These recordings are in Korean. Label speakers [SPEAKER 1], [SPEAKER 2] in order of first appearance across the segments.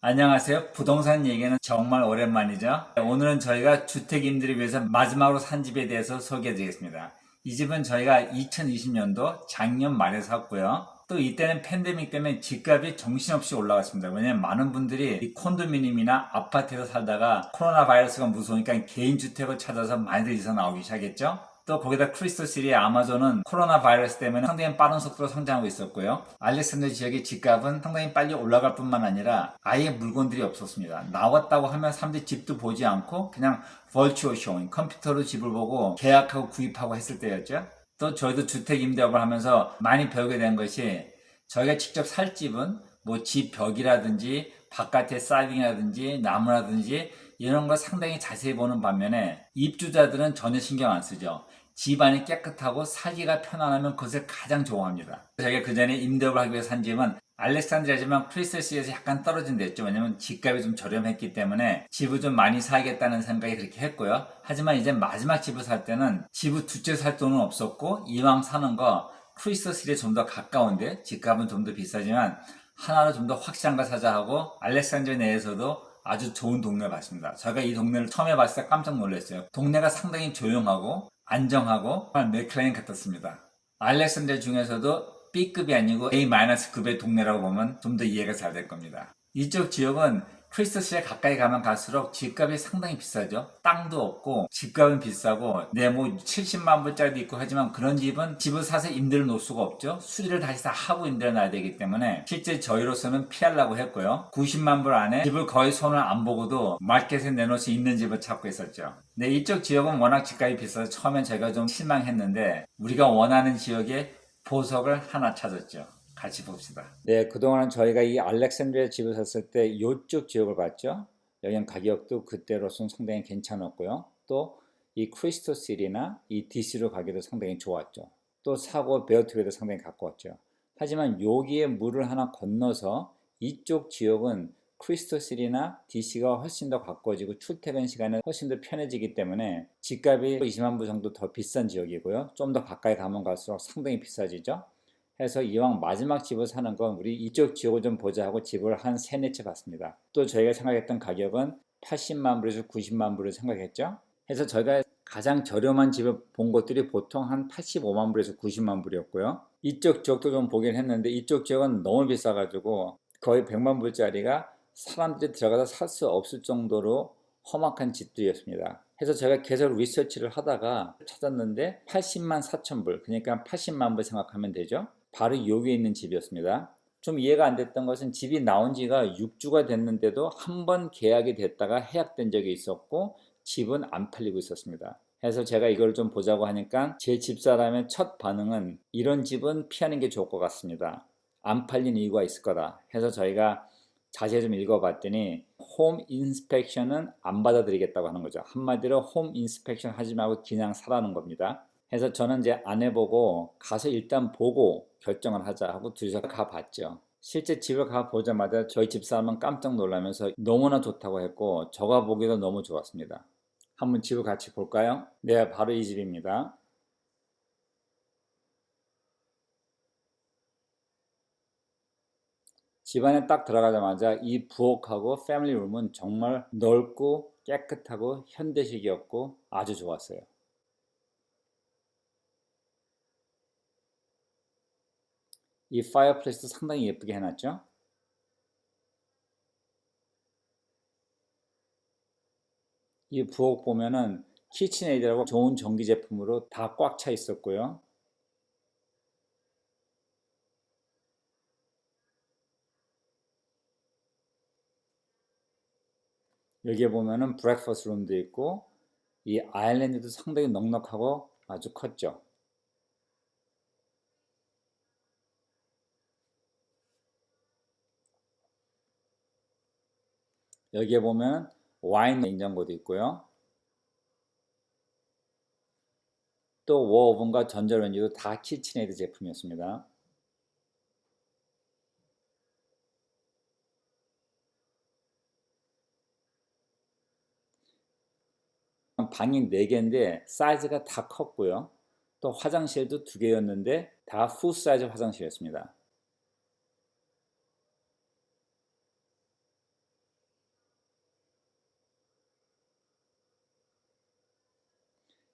[SPEAKER 1] 안녕하세요. 부동산 얘기는 정말 오랜만이죠. 오늘은 저희가 주택임들을 위해서 마지막으로 산 집에 대해서 소개해 드리겠습니다. 이 집은 저희가 2020년도 작년 말에 샀고요. 또 이때는 팬데믹 때문에 집값이 정신없이 올라갔습니다. 왜냐면 많은 분들이 이 콘도미니엄이나 아파트에서 살다가 코로나 바이러스가 무서우니까 개인주택을 찾아서 많이들 이사 나오기 시작했죠. 또 거기다 크리스토시리의 아마존은 코로나 바이러스 때문에 상당히 빠른 속도로 성장하고 있었고요. 알렉산더 지역의 집값은 상당히 빨리 올라갈 뿐만 아니라 아예 물건들이 없었습니다. 나왔다고 하면 사람들이 집도 보지 않고 그냥 벌추어 쇼잉 컴퓨터로 집을 보고 계약하고 구입하고 했을 때였죠. 또 저희도 주택 임대업을 하면서 많이 배우게 된 것이 저희가 직접 살 집은 뭐 집 벽이라든지 바깥의 사이딩이라든지 나무라든지 이런 걸 상당히 자세히 보는 반면에 입주자들은 전혀 신경 안 쓰죠. 집안이 깨끗하고 살기가 편안하면 그것을 가장 좋아합니다. 저희가 그 전에 임대업을 하기 위해서 산 집은 알렉산드리아지만 크리스시에서 약간 떨어진 데였죠. 왜냐면 집값이 좀 저렴했기 때문에 집을 좀 많이 사야겠다는 생각이 그렇게 했고요. 하지만 이제 마지막 집을 살 때는 집을 두채살 돈은 없었고 이왕 사는 거 크리스시에 좀 더 가까운데 집값은 좀 더 비싸지만 하나로 좀 더 확실한 거 사자 하고 알렉산드리아 내에서도 아주 좋은 동네를 봤습니다. 제가 이 동네를 처음에 봤을 때 깜짝 놀랐어요. 동네가 상당히 조용하고 안정하고 맥클레인 같았습니다. 알렉산드리아 중에서도 B급이 아니고 A-급의 동네라고 보면 좀 더 이해가 잘 될 겁니다. 이쪽 지역은 크리스시에 가까이 가면 갈수록 집값이 상당히 비싸죠. 땅도 없고 집값은 비싸고 네뭐 70만 불짜리도 있고 하지만 그런 집은 집을 사서 임대를 놓을 수가 없죠. 수리를 다시 다 하고 임대를 놔야 되기 때문에 실제 저희로서는 피하려고 했고요. 90만 불 안에 집을 거의 손을 안 보고도 마켓에 내놓을 수 있는 집을 찾고 있었죠. 네, 이쪽 지역은 워낙 집값이 비싸서 처음엔 제가 좀 실망했는데 우리가 원하는 지역에 보석을 하나 찾았죠. 같이 봅시다. 네, 그동안은 저희가 이 알렉산드리아 집을 샀을 때 이쪽 지역을 봤죠. 여기는 가격도 그때로서는 상당히 괜찮았고요. 또 이 크리스토실이나 이 DC로 가기도 상당히 좋았죠. 또 사고 베어트에도 상당히 가까웠죠. 하지만 여기에 물을 하나 건너서 이쪽 지역은 크리스토실이나 DC가 훨씬 더 가까워지고 출퇴근 시간은 훨씬 더 편해지기 때문에 집값이 20만 불 정도 더 비싼 지역이고요. 좀 더 가까이 가면 갈수록 상당히 비싸지죠. 해서 이왕 마지막 집을 사는 건 우리 이쪽 지역을 좀 보자 하고 집을 한 세네 채 봤습니다. 또 저희가 생각했던 가격은 80만 불에서 90만 불을 생각했죠. 해서 저희가 가장 저렴한 집을 본 것들이 보통 한 85만 불에서 90만 불이었고요. 이쪽 지역도 좀 보긴 했는데 이쪽 지역은 너무 비싸가지고 거의 100만 불짜리가 사람들이 들어가서 살 수 없을 정도로 험악한 집들이었습니다. 해서 제가 계속 리서치를 하다가 찾았는데 80만 4천 불, 그러니까 80만 불 생각하면 되죠. 바로 여기에 있는 집이었습니다. 좀 이해가 안 됐던 것은 집이 나온 지가 6주가 됐는데도 한 번 계약이 됐다가 해약된 적이 있었고 집은 안 팔리고 있었습니다. 해서 제가 이걸 좀 보자고 하니까 제 집사람의 첫 반응은 이런 집은 피하는 게 좋을 것 같습니다. 안 팔린 이유가 있을 거다. 해서 저희가 자세히 좀 읽어봤더니 홈 인스펙션은 안 받아들이겠다고 하는 거죠. 한마디로 홈 인스펙션 하지 말고 그냥 사라는 겁니다. 해서 저는 이제 안 해보고 가서 일단 보고 결정을 하자 하고 둘이서 가봤죠. 실제 집을 가보자마자 저희 집사람은 깜짝 놀라면서 너무나 좋다고 했고 저가 보기도 너무 좋았습니다. 한번 집을 같이 볼까요? 네, 바로 이 집입니다. 집안에 딱 들어가자마자 이 부엌하고 패밀리 룸은 정말 넓고 깨끗하고 현대식이었고 아주 좋았어요. 이 파이어플레이스도 상당히 예쁘게 해놨죠. 이 부엌 보면은 키친에이드라고 좋은 전기 제품으로 다 꽉 차 있었고요. 여기에 보면은 브렉퍼스 룸도 있고 이 아일랜드도 상당히 넉넉하고 아주 컸죠. 여기에 보면 와인 냉장고도 있고요. 또 워오븐과 전자레인지도 다 키친에이드 제품이었습니다. 방이 4개인데 사이즈가 다 컸고요. 또 화장실도 2개였는데 다 풀 사이즈 화장실이었습니다.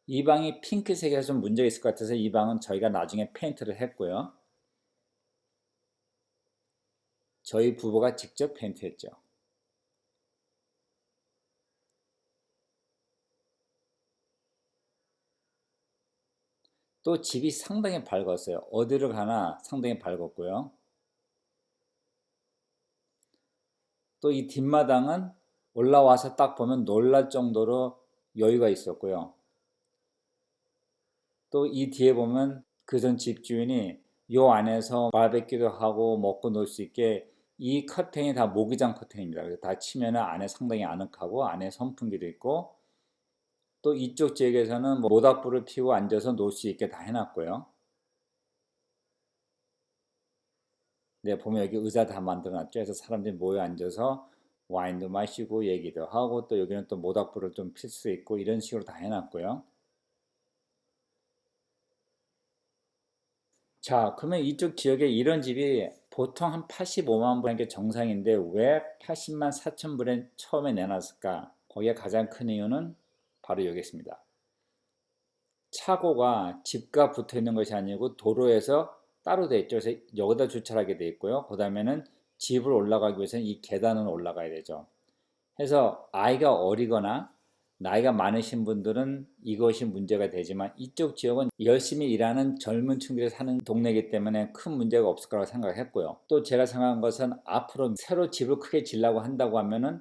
[SPEAKER 1] 이 방이 핑크색이라서 좀 문제가 있을 것 같아서 이 방은 저희가 나중에 페인트를 했고요. 저희 부부가 직접 페인트했죠. 또 집이 상당히 밝았어요. 어디를 가나 상당히 밝았고요. 또 이 뒷마당은 올라와서 딱 보면 놀랄 정도로 여유가 있었고요. 또 이 뒤에 보면 그 전 집주인이 요 안에서 바베큐도 하고 먹고 놀 수 있게 이 커튼이 다 모기장 커튼입니다. 다 치면은 안에 상당히 아늑하고 안에 선풍기도 있고 또 이쪽 지역에서는 뭐 모닥불을 피우고 앉아서 놀 수 있게 다 해놨고요. 네, 보면 여기 의자 다 만들어놨죠. 그래서 사람들이 모여 앉아서 와인도 마시고 얘기도 하고 또 여기는 또 모닥불을 좀 필 수 있고 이런 식으로 다 해놨고요. 자, 그러면 이쪽 지역에 이런 집이 보통 한 85만 불인 게 정상인데 왜 80만 4천 불에 처음에 내놨을까? 거기에 가장 큰 이유는 바로 여기 있습니다. 차고가 집과 붙어 있는 것이 아니고 도로에서 따로 돼 있죠. 그래서 여기다 주차를 하게 돼 있고요. 그 다음에는 집을 올라가기 위해서는 이 계단을 올라가야 되죠. 해서 아이가 어리거나 나이가 많으신 분들은 이것이 문제가 되지만 이쪽 지역은 열심히 일하는 젊은 층들이 사는 동네이기 때문에 큰 문제가 없을 거라고 생각했고요. 또 제가 생각한 것은 앞으로 새로 집을 크게 지려고 한다고 하면은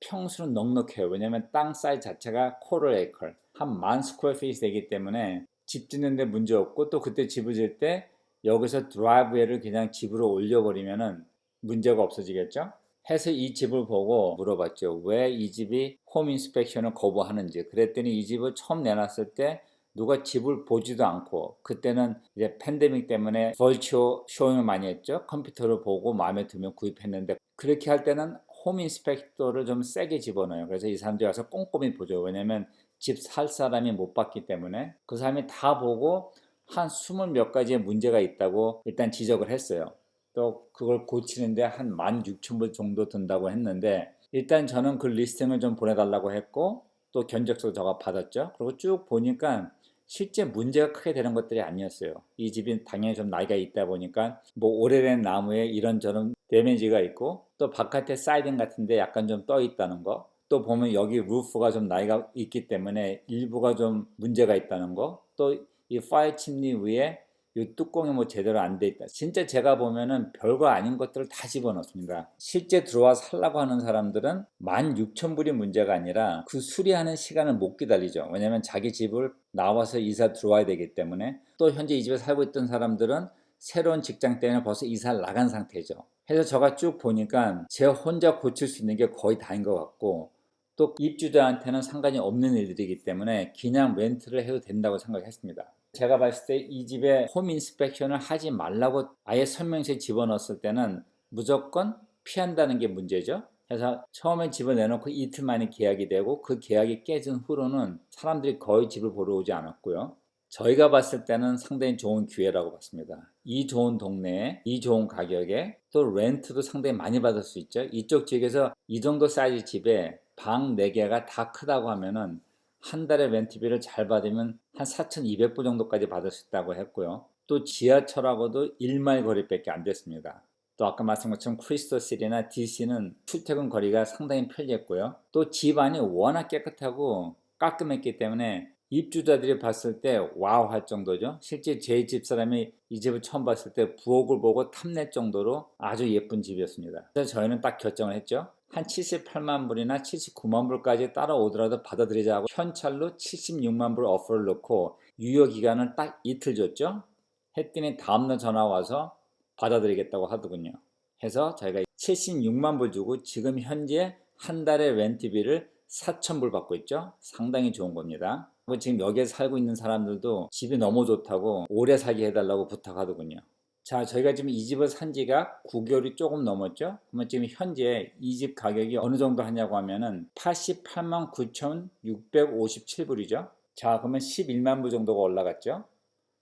[SPEAKER 1] 평수는 넉넉해요. 왜냐하면 땅 사이즈 자체가 코럴 에이컬 한 만 스퀘어 피트 되기 때문에 집 짓는데 문제 없고 또 그때 집을 지을 때 여기서 드라이브웨이를 그냥 집으로 올려버리면은 문제가 없어지겠죠? 해서 이 집을 보고 물어봤죠. 왜 이 집이 홈 인스펙션을 거부하는지. 그랬더니 이 집을 처음 내놨을 때 누가 집을 보지도 않고 그때는 이제 팬데믹 때문에 벌추어 쇼잉을 많이 했죠. 컴퓨터를 보고 마음에 들면 구입했는데 그렇게 할 때는 홈 인스펙터를 좀 세게 집어넣어요. 그래서 이 사람들이 와서 꼼꼼히 보죠. 왜냐면 집 살 사람이 못 봤기 때문에 그 사람이 다 보고 한 스물 몇 가지의 문제가 있다고 일단 지적을 했어요. 또 그걸 고치는데 한 16,000불 정도 든다고 했는데 일단 저는 그 리스팅을 좀 보내달라고 했고 또 견적서 저가 받았죠. 그리고 쭉 보니까 실제 문제가 크게 되는 것들이 아니었어요. 이 집이 당연히 좀 나이가 있다 보니까 뭐 오래된 나무에 이런저런 데미지가 있고 또 바깥에 사이딩 같은데 약간 좀 떠 있다는 거. 또 보면 여기 루프가 좀 나이가 있기 때문에 일부가 좀 문제가 있다는 거. 또 이 파이어 침니 위에 이 뚜껑이 뭐 제대로 안 돼 있다. 진짜 제가 보면은 별거 아닌 것들을 다 집어넣습니다. 실제 들어와 살라고 하는 사람들은 16,000불이 문제가 아니라 그 수리하는 시간을 못 기다리죠. 왜냐면 자기 집을 나와서 이사 들어와야 되기 때문에 또 현재 이 집에 살고 있던 사람들은 새로운 직장 때문에 벌써 이사를 나간 상태죠. 해서 제가 쭉 보니까 제 혼자 고칠 수 있는 게 거의 다인 것 같고 또 입주자한테는 상관이 없는 일들이기 때문에 그냥 렌트를 해도 된다고 생각했습니다. 제가 봤을 때 이 집에 홈 인스펙션을 하지 말라고 아예 설명서에 집어넣었을 때는 무조건 피한다는 게 문제죠. 그래서 처음에 집을 내놓고 이틀 만에 계약이 되고 그 계약이 깨진 후로는 사람들이 거의 집을 보러 오지 않았고요. 저희가 봤을 때는 상당히 좋은 기회라고 봤습니다. 이 좋은 동네에 이 좋은 가격에 또 렌트도 상당히 많이 받을 수 있죠. 이쪽 지역에서 이 정도 사이즈 집에 방 4개가 다 크다고 하면은 한 달에 렌트비를 잘 받으면 한 4,200불 정도까지 받을 수 있다고 했고요. 또 지하철하고도 1마일 거리밖에 안 됐습니다. 또 아까 말씀한 것처럼 크리스토실이나 DC는 출퇴근 거리가 상당히 편리했고요. 또 집안이 워낙 깨끗하고 깔끔했기 때문에 입주자들이 봤을 때 와우 할 정도죠. 실제 제 집사람이 이 집을 처음 봤을 때 부엌을 보고 탐낼 정도로 아주 예쁜 집이었습니다. 그래서 저희는 딱 결정을 했죠. 한 78만 불이나 79만 불까지 따라오더라도 받아들이자고 현찰로 76만 불 어퍼를 넣고 유효 기간을 딱 이틀 줬죠. 했더니 다음날 전화 와서 받아들이겠다고 하더군요. 해서 저희가 76만 불 주고 지금 현재 한 달에 렌트비를 4천 불 받고 있죠. 상당히 좋은 겁니다. 지금 여기에 살고 있는 사람들도 집이 너무 좋다고 오래 살게 해달라고 부탁하더군요. 자, 저희가 지금 이 집을 산 지가 9개월이 조금 넘었죠? 그러면 지금 현재 이 집 가격이 어느 정도 하냐고 하면은 88만 9,657불이죠? 자, 그러면 11만 불 정도가 올라갔죠?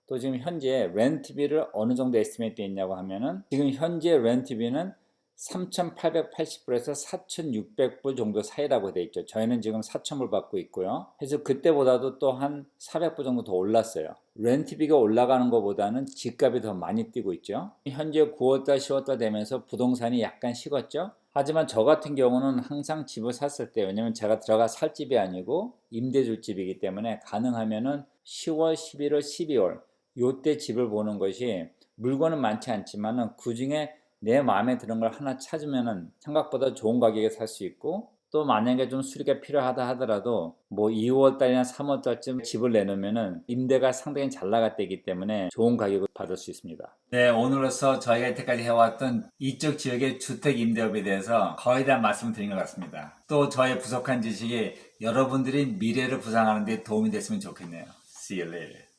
[SPEAKER 1] 또 지금 현재 렌트비를 어느 정도 에스티메이트 있냐고 하면은 지금 현재 렌트비는 3,880불에서 4,600불 정도 사이라고 돼 있죠. 저희는 지금 4,000불 받고 있고요. 그래서 그때보다도 또 한 400불 정도 더 올랐어요. 렌트비가 올라가는 것보다는 집값이 더 많이 뛰고 있죠. 현재 9월달, 10월달 되면서 부동산이 약간 식었죠. 하지만 저 같은 경우는 항상 집을 샀을 때 왜냐면 제가 들어가 살 집이 아니고 임대 줄 집이기 때문에 가능하면은 10월, 11월, 12월 요때 집을 보는 것이 물건은 많지 않지만은 그 중에 내 마음에 드는 걸 하나 찾으면은 생각보다 좋은 가격에 살 수 있고 또 만약에 좀 수리가 필요하다 하더라도 뭐 2월 달이나 3월 달쯤 집을 내놓으면은 임대가 상당히 잘 때이기 때문에 좋은 가격을 받을 수 있습니다. 네, 오늘로서 저희가 이때까지 해왔던 이쪽 지역의 주택 임대업에 대해서 거의 다 말씀드린 것 같습니다. 또 저의 부족한 지식이 여러분들이 미래를 부상하는 데 도움이 됐으면 좋겠네요. See you later.